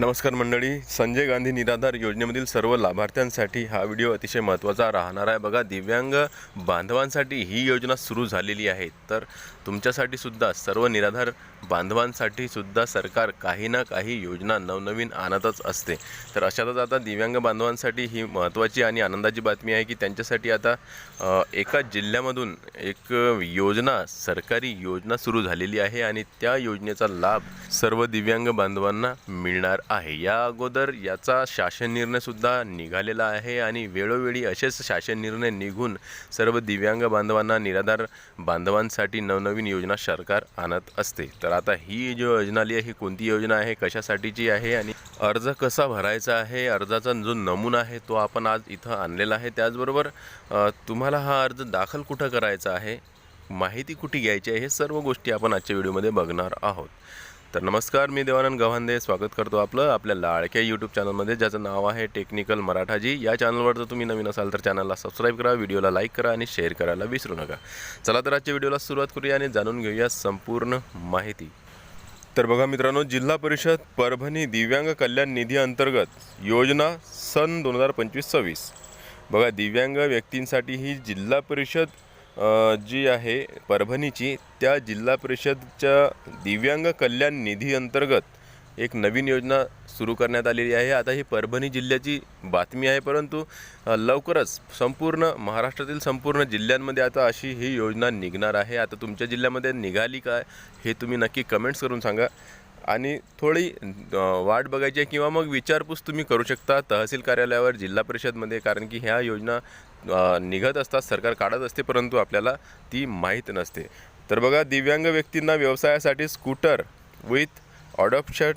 नमस्कार मंडळी. संजय गांधी निराधार योजनेमधील सर्व लाभार्थ्यांसाठी हा व्हिडिओ अतिशय महत्त्वाचा राहणार आहे. बघा दिव्यांग बांधवांसाठी ही योजना सुरू झालेली आहे. तर तुमच्यासाठी सुद्धा सर्व निराधार बांधवांसाठी सुद्धा सरकार काही ना काही योजना नवनवीन आणतच असते. तर अशातच आता दिव्यांग बांधवांसाठी ही महत्त्वाची आणि आनंदाची बातमी आहे की त्यांच्यासाठी आता एका जिल्ह्यामधून एक योजना सरकारी योजना सुरू झालेली आहे आणि त्या योजनेचा लाभ सर्व दिव्यांग बांधवांना मिळणार आहे. या अगोदर याचा शासन निर्णयसुद्धा निघालेला आहे आणि वेळोवेळी असेच शासन निर्णय निघून सर्व दिव्यांग बांधवांना निराधार बांधवांसाठी नवनवीन योजना सरकार आणत असते. तर आता ही जी योजना आली आहे ही कोणती योजना आहे कशासाठीची आहे आणि अर्ज कसा भरायचा आहे अर्जाचा जो नमुना आहे तो आपण आज इथं आणलेला आहे. त्याचबरोबर तुम्हाला हा अर्ज दाखल कुठं करायचा आहे माहिती कुठे घ्यायची आहे हे सर्व गोष्टी आपण आजच्या व्हिडिओमध्ये बघणार आहोत. तर नमस्कार मी देवानंद गव्हांदे. स्वागत करतो आपलं आपल्या लाडक्या यूट्यूब चॅनलमध्ये ज्याचं नाव आहे टेक्निकल मराठाजी. या चॅनलवर जर तुम्ही नवीन असाल तर चॅनलला सबस्क्राईब करा व्हिडिओला लाईक करा आणि शेअर करायला विसरू नका. चला तर आजच्या व्हिडिओला सुरुवात करूया आणि जाणून घेऊया संपूर्ण माहिती. तर बघा मित्रांनो जिल्हा परिषद परभणी दिव्यांग कल्याण निधी अंतर्गत योजना सन दोन हजार पंचवीस सव्वीस. बघा दिव्यांग व्यक्तींसाठी ही जिल्हा परिषद जी आहे परभणीची त्या जिल्हा परिषदच्या दिव्यांग कल्याण निधी अंतर्गत एक नवीन योजना सुरू करण्यात आलेली आहे. आता ही परभणी जिल्ह्याची बातमी आहे परंतु लवकरच संपूर्ण महाराष्ट्रातील संपूर्ण जिल्ह्यांमध्ये आता अशी ही योजना निघणार आहे. आता तुमच्या जिल्ह्यामध्ये निघाली काय हे तुम्ही नक्की कमेंट्स करून सांगा. आणि थोडी वाट बघायची आहे किंवा मग विचारपूस तुम्ही करू शकता तहसील कार्यालयावर जिल्हा परिषदमध्ये कारण की ह्या योजना निघत असतात सरकार काढत असते परंतु आपल्याला ती माहीत नसते. तर बघा दिव्यांग व्यक्तींना व्यवसायासाठी स्कूटर विथ ऑडॉप्शन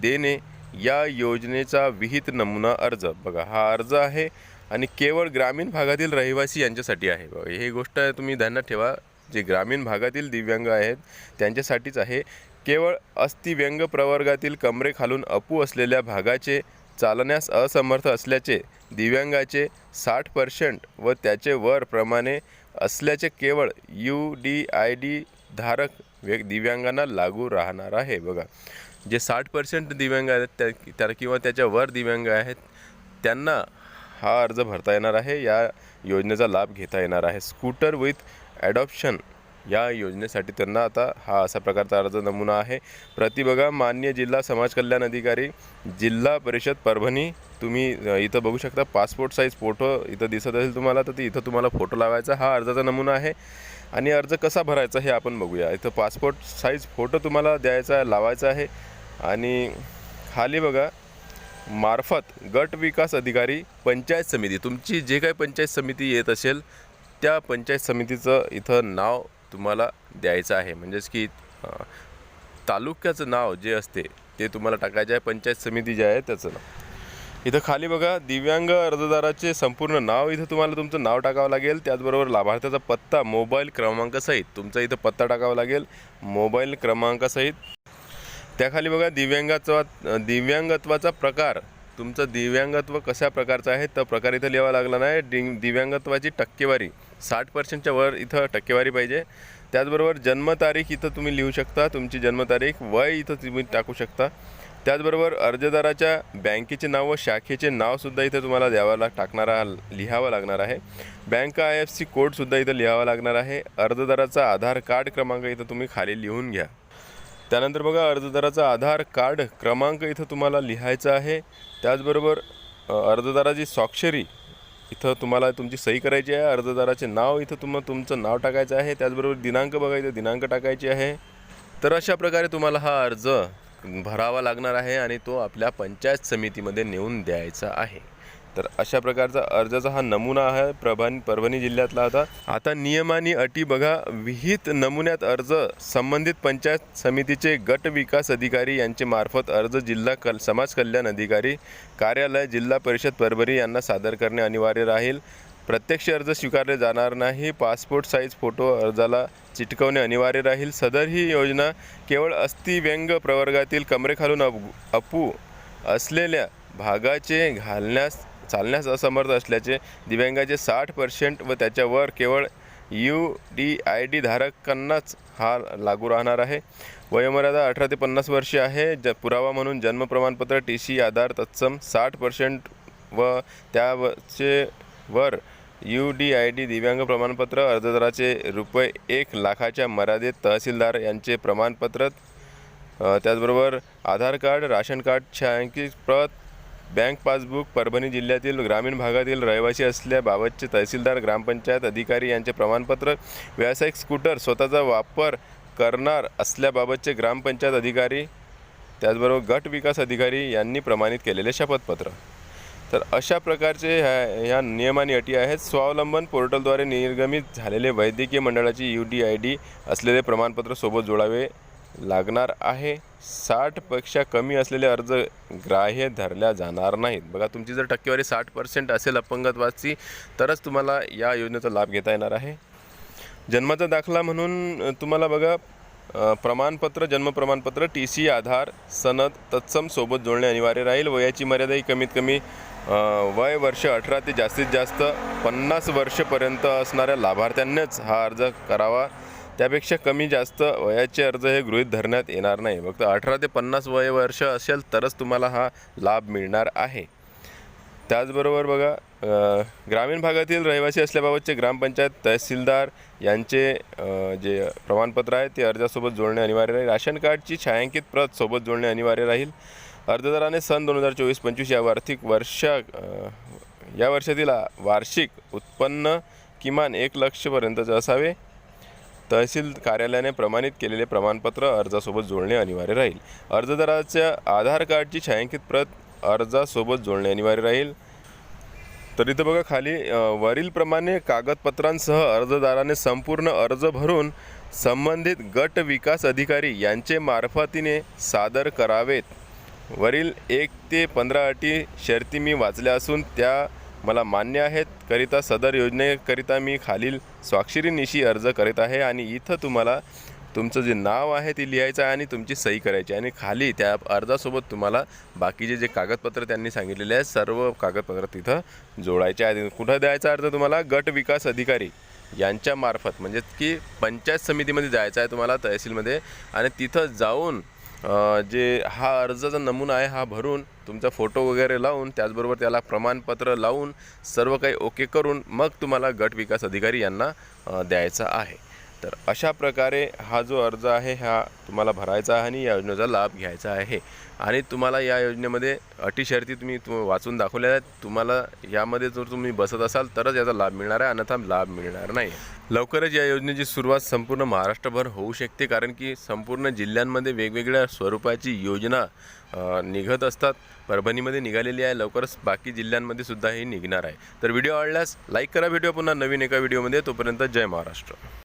देणे या योजनेचा विहित नमुना अर्ज. बघा हा अर्ज आहे आणि केवळ ग्रामीण भागातील रहिवासी यांच्यासाठी आहे. बघा हे गोष्ट तुम्ही ध्यानात ठेवा. जे ग्रामीण भागातील दिव्यांग आहेत त्यांच्यासाठीच आहे. केवळ अस्थिव्यंग प्रवर्गातील कमरे खालून अपू असलेल्या भागाचे चालण्यास असमर्थ असल्याचे दिव्यांगाचे साठ पर्सेंट व त्याचे वर प्रमाणे असल्याचे केवळ यू डी आय डी धारक व्य दिव्यांगांना लागू राहणार आहे. बघा जे साठ पर्सेंट दिव्यांग आहेत त्या त्या किंवा त्याच्या वर दिव्यांग आहेत त्यांना हा अर्ज भरता येणार आहे. या योजनेचा लाभ घेता येणार आहे. स्कूटर विथ ॲडॉप्शन या योजनेसाठी त्यांना आता हा असा प्रकारचा अर्ज नमुना आहे. प्रति बघा मान्य जिल्हा समाज कल्याण अधिकारी जिल्हा परिषद परभणी तुम्ही इथं बघू शकता पासपोर्ट साईज फोटो इथं दिसत असेल तुम्हाला तर ते इथं तुम्हाला फोटो लावायचा हा अर्जाचा नमुना आहे. आणि अर्ज कसा भरायचा हे आपण बघूया. इथं पासपोर्ट साईज फोटो तुम्हाला द्यायचा आहे लावायचा आहे. आणि खाली बघा मार्फत गट विकास अधिकारी पंचायत समिती तुमची जे काही पंचायत समिती येत असेल त्या पंचायत समितीचं इथं नाव तुम्हाला द्यायचं आहे. म्हणजेच की तालुक्याचं नाव जे असते ते तुम्हाला टाकायचे आहे. पंचायत समिती जे आहे त्याचं नाव. इथं खाली बघा दिव्यांग अर्जदाराचे संपूर्ण नाव इथं तुम्हाला तुमचं नाव टाकावं लागेल. त्याचबरोबर लाभार्थ्याचा पत्ता मोबाईल क्रमांकासहित. तुमचा इथं पत्ता टाकावा लागेल मोबाईल क्रमांकासहित. त्याखाली बघा दिव्यांगाचा दिव्यांगत्वाचा प्रकार. तुमचं दिव्यांगत्व कशा प्रकारचं आहे? तर प्रकार इथं लिहावा लागला नाही. डि दिव्यांगत्वाची टक्केवारी. साठ पर्सेंटच्या वर इथं टक्केवारी पाहिजे. त्याचबरोबर जन्मतारीख इथं तुम्ही लिहू शकता. तुमची जन्मतारीख वय इथं तुम्ही टाकू शकता. त्याचबरोबर अर्जदाराच्या बँकेचे नाव व शाखेचे नावसुद्धा इथं तुम्हाला द्यावा लाग टाकणारा लिहावं लागणार आहे. बँक आय एफ सी कोडसुद्धा इथं लिहावा लागणार आहे. अर्जदाराचा आधार कार्ड क्रमांक इथं तुम्ही खाली लिहून घ्या. त्यानंतर बघा अर्जदाराचा आधार कार्ड क्रमांक इथं तुम्हाला लिहायचा आहे. त्याचबरोबर अर्जदाराची स्वाक्षरी इथं तुम्हाला तुमची सही करायची आहे. अर्जदाराचे नाव इथं तुम तुमचं नाव टाकायचं आहे. त्याचबरोबर दिनांक बघायचं दिनांक टाकायची आहे. तर अशा प्रकारे तुम्हाला हा अर्ज भरावा लागणार आहे आणि तो आपल्या पंचायत समितीमध्ये नेऊन द्यायचा आहे. तर अशा प्रकारचा अर्जाचा हा नमुना आहे. प्रभानी परभणी जिल्ह्यातला आता. आता नियम आणि अटी बघा. विहित नमुन्यात अर्ज संबंधित पंचायत समितीचे गट विकास अधिकारी यांचे मार्फत अर्ज जिल्हा कल समाज कल्याण अधिकारी कार्यालय जिल्हा परिषद परभणी यांना सादर करणे अनिवार्य राहील. प्रत्यक्ष अर्ज स्वीकारले जाणार नाही. पासपोर्ट साईज फोटो अर्जाला चिटकवणे अनिवार्य राहील. सदर ही योजना केवळ अस्थिव्यंग प्रवर्गातील कमरेखालून अप अपू असलेल्या भागाचे घालण्यास चालण्यास असमर्थ असल्याचे दिव्यांगाचे साठ पर्सेंट व त्याच्यावर केवळ यू डी आय डी धारकांनाच हा लागू राहणार आहे. वयोमर्यादा अठरा ते पन्नास वर्षे आहे. ज पुरावा म्हणून जन्म प्रमाणपत्र टी सी आधार तत्सम साठ पर्सेंट व त्याचे were you D I D दिव्यांग प्रमाणपत्र अर्जदाराचे रुपये एक लाखाच्या मर्यादेत तहसीलदार यांचे प्रमाणपत्र त्याचबरोबर आधार कार्ड राशन कार्ड छायांकित प्रत बँक पासबुक परभणी जिल्ह्यातील ग्रामीण भागातील रहिवासी असल्याबाबतचे तहसीलदार ग्रामपंचायत अधिकारी यांचे प्रमाणपत्र व्यावसायिक स्कूटर स्वतःचा वापर करणार असल्याबाबतचे ग्रामपंचायत अधिकारी त्याचबरोबर गट विकास अधिकारी यांनी प्रमाणित केलेले शपथपत्र. तर अशा प्रकारचे ह्या ह्या नियम आणि अटी आहेत. स्वावलंबन पोर्टलद्वारे निर्गमित झालेले वैद्यकीय मंडळाची यू डी आय डी असलेले प्रमाणपत्र सोबत जोडावे. लागणार आहे. साठपेक्षा कमी असलेले अर्ज ग्राह्य धरल्या जाणार नाहीत. बघा तुमची जर टक्केवारी साठ पर्सेंट असेल अपंगत्वाची तरच तुम्हाला या योजनेचा लाभ घेता येणार आहे. जन्माचा दाखला म्हणून तुम्हाला बघा प्रमाणपत्र जन्म प्रमाणपत्र टी सी आधार सनद तत्सम सोबत जोडणे अनिवार्य राहील. वयाची मर्यादा ही कमीत कमी वय वर्ष अठरा ते जास्तीत जास्त पन्नास वर्षपर्यंत असणाऱ्या लाभार्थ्यांनीच हा अर्ज करावा. त्यापेक्षा कमी जास्त वयाचे अर्ज हे गृहीत धरण्यात येणार नाही. फक्त अठरा ते पन्नास वय वर्ष असेल तरच तुम्हाला हा लाभ मिळणार आहे. त्याचबरोबर बघा ग्रामीण भागातील रहिवासी असल्याबाबतचे ग्रामपंचायत तहसीलदार यांचे जे प्रमाणपत्र आहे ते अर्जासोबत जोडणे अनिवार्य राहील. राशन कार्डची छायांकित प्रत सोबत जोडणे अनिवार्य राहील. अर्जदाराने सन दोन हजार चोवीस पंचवीस या आर्थिक वर्षा या वर्षातील वार्षिक उत्पन्न किमान एक लक्षपर्यंतचे असावे. तहसील कार्यालयाने प्रमाणित केलेले प्रमाणपत्र अर्जासोबत जोडणे अनिवार्य राहील. अर्जदाराच्या आधार कार्डची छायांकित प्रत अर्जासोबत जोडणे अनिवार्य राहील. तर इथं बघा खाली वरीलप्रमाणे कागदपत्रांसह अर्जदाराने संपूर्ण अर्ज भरून संबंधित गट विकास अधिकारी यांचे मार्फतीने सादर करावेत. वरील एक ते पंधरा अटी शर्ती मी वाचल्या असून त्या मला मान्य आहेत करिता सदर योजनेकरिता मी खालील स्वाक्षरीनिशी अर्ज करीत आहे आणि इथं तुम्हाला तुमचं जे नाव आहे ते लिहायचं आहे आणि तुमची सही करायची आहे. आणि खाली त्या अर्जासोबत तुम्हाला बाकीचे जे कागदपत्र त्यांनी सांगितलेले आहेत सर्व कागदपत्र तिथं जोडायचे आहेत. कुठं द्यायचा अर्ज तुम्हाला? गट विकास अधिकारी यांच्यामार्फत म्हणजे की पंचायत समितीमध्ये जायचं आहे तुम्हाला तहसीलमध्ये. आणि तिथं जाऊन जे हा अर्जाचा नमुना आहे हा भरून तुमचा फोटो वगैरे लावून त्याचबरोबर त्याला प्रमाणपत्र लावून सर्व काही ओके करून मग तुम्हाला गट विकास अधिकारी यांना द्यायचा आहे. तर अशा प्रकारे हा जो अर्ज आहे हा तुम्हाला भरायचा आहे आणि या योजनेचा लाभ घ्यायचा आहे. आणि तुम्हाला या योजनेमध्ये अटी शर्ती तुम्ही तु वाचून दाखवल्या आहेत. तुम्हाला यामध्ये जर तुम्ही बसत असाल तरच याचा लाभ मिळणार आहे. अन्यथा लाभ मिळणार नाही. लवकरच या योजनेची सुरुवात संपूर्ण महाराष्ट्रभर होऊ शकते कारण की संपूर्ण जिल्ह्यांमध्ये वेगवेगळ्या स्वरूपाची योजना निघत असतात. परभणीमध्ये निघालेली आहे. लवकरच बाकी जिल्ह्यांमध्ये सुद्धा ही निघणार आहे. तर व्हिडिओ आवडल्यास लाईक करा. व्हिडिओ पुन्हा नवीन एका व्हिडिओमध्ये तोपर्यंत जय महाराष्ट्र.